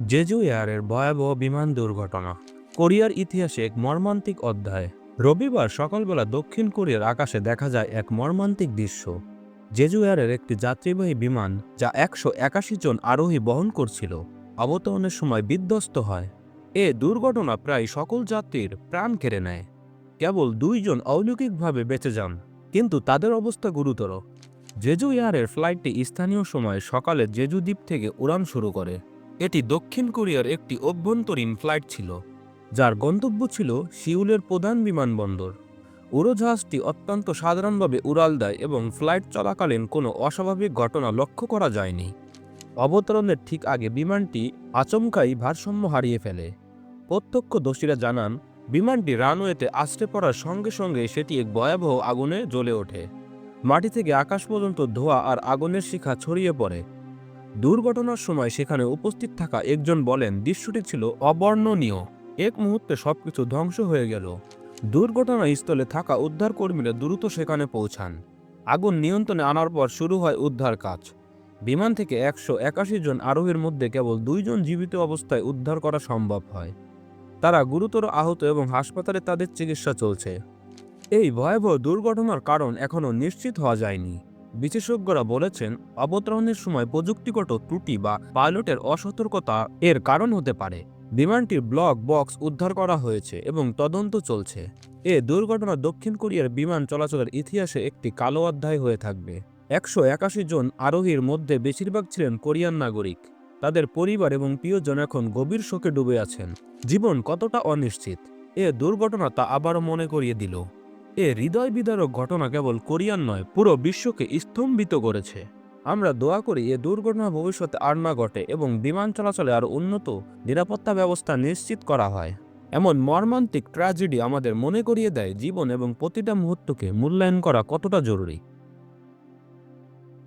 Jeju এয়ারের ভয়াবহ বিমান দুর্ঘটনা, কোরিয়ার ইতিহাসে এক মর্মান্তিক অধ্যায়। রবিবার সকালবেলা দক্ষিণ কোরিয়ার আকাশে দেখা যায় এক মর্মান্তিক দৃশ্য। জেজু এয়ারের একটি যাত্রীবাহী বিমান, যা একশো একাশি জন আরোহী বহন করছিল, অবতরণের সময় বিধ্বস্ত হয়। এ দুর্ঘটনা প্রায় সকল যাত্রীর প্রাণ কেড়ে নেয়। কেবল দুইজন অলৌকিকভাবে বেঁচে যান, কিন্তু তাদের অবস্থা গুরুতর। জেজু এয়ারের ফ্লাইটটি স্থানীয় সময় সকালে জেজু দ্বীপ থেকে উড়ান শুরু করে। এটি দক্ষিণ কোরিয়ার একটি অভ্যন্তরীণ ফ্লাইট ছিল, যার গন্তব্য ছিল সিউলের প্রধান বিমানবন্দর। উড়োজাহাজটি অত্যন্ত সাধারণভাবে উড়াল দেয় এবং ফ্লাইট চলাকালীন কোনো অস্বাভাবিক ঘটনা লক্ষ্য করা যায়নি। অবতরণের ঠিক আগে বিমানটি আচমকাই ভারসাম্য হারিয়ে ফেলে। প্রত্যক্ষদর্শীরা জানান, বিমানটি রানওয়েতে আছড়ে পড়ার সঙ্গে সঙ্গে সেটি এক ভয়াবহ আগুনে জ্বলে ওঠে। মাটি থেকে আকাশ পর্যন্ত ধোঁয়া আর আগুনের শিখা ছড়িয়ে পড়ে। দুর্ঘটনার সময় সেখানে উপস্থিত থাকা একজন বলেন, দৃশ্যটি ছিল অবর্ণনীয়। এক মুহূর্তে সবকিছু ধ্বংস হয়ে গেল। দুর্ঘটনাস্থলে থাকা উদ্ধারকর্মীরা দ্রুত সেখানে পৌঁছান। আগুন নিয়ন্ত্রণে আনার পর শুরু হয় উদ্ধার কাজ। বিমান থেকে একশো একাশি জন আরোহীর মধ্যে কেবল দুইজন জীবিত অবস্থায় উদ্ধার করা সম্ভব হয়। তারা গুরুতর আহত এবং হাসপাতালে তাদের চিকিৎসা চলছে। এই ভয়াবহ দুর্ঘটনার কারণ এখনও নিশ্চিত হওয়া যায়নি। বিশেষজ্ঞরা বলেছেন, অবতরণের সময় প্রযুক্তিগত ত্রুটি বা পাইলটের অসতর্কতা এর কারণ হতে পারে। বিমানটির ব্লক বক্স উদ্ধার করা হয়েছে এবং তদন্ত চলছে। এ দুর্ঘটনা দক্ষিণ কোরিয়ার বিমান চলাচলের ইতিহাসে একটি কালো অধ্যায় হয়ে থাকবে। একশো একাশি জন আরোহীর মধ্যে বেশিরভাগ ছিলেন কোরিয়ান নাগরিক। তাদের পরিবার এবং প্রিয়জন এখন গভীর শোকে ডুবে আছেন। জীবন কতটা অনিশ্চিত? এ দুর্ঘটনা তা আবারও মনে করিয়ে দিল। এ হৃদয় বিদারক ঘটনা কেবল কোরিয়ান নয়, পুরো বিশ্বকে স্তম্ভিত করেছে। আমরা দোয়া করি এ দুর্ঘটনা ভবিষ্যতে আর না ঘটে এবং বিমান চলাচলে আরও উন্নত নিরাপত্তা ব্যবস্থা নিশ্চিত করা হয়। এমন মর্মান্তিক ট্র্যাজেডি আমাদের মনে করিয়ে দেয় জীবন এবং প্রতিটা মুহূর্তকে মূল্যায়ন করা কতটা জরুরি।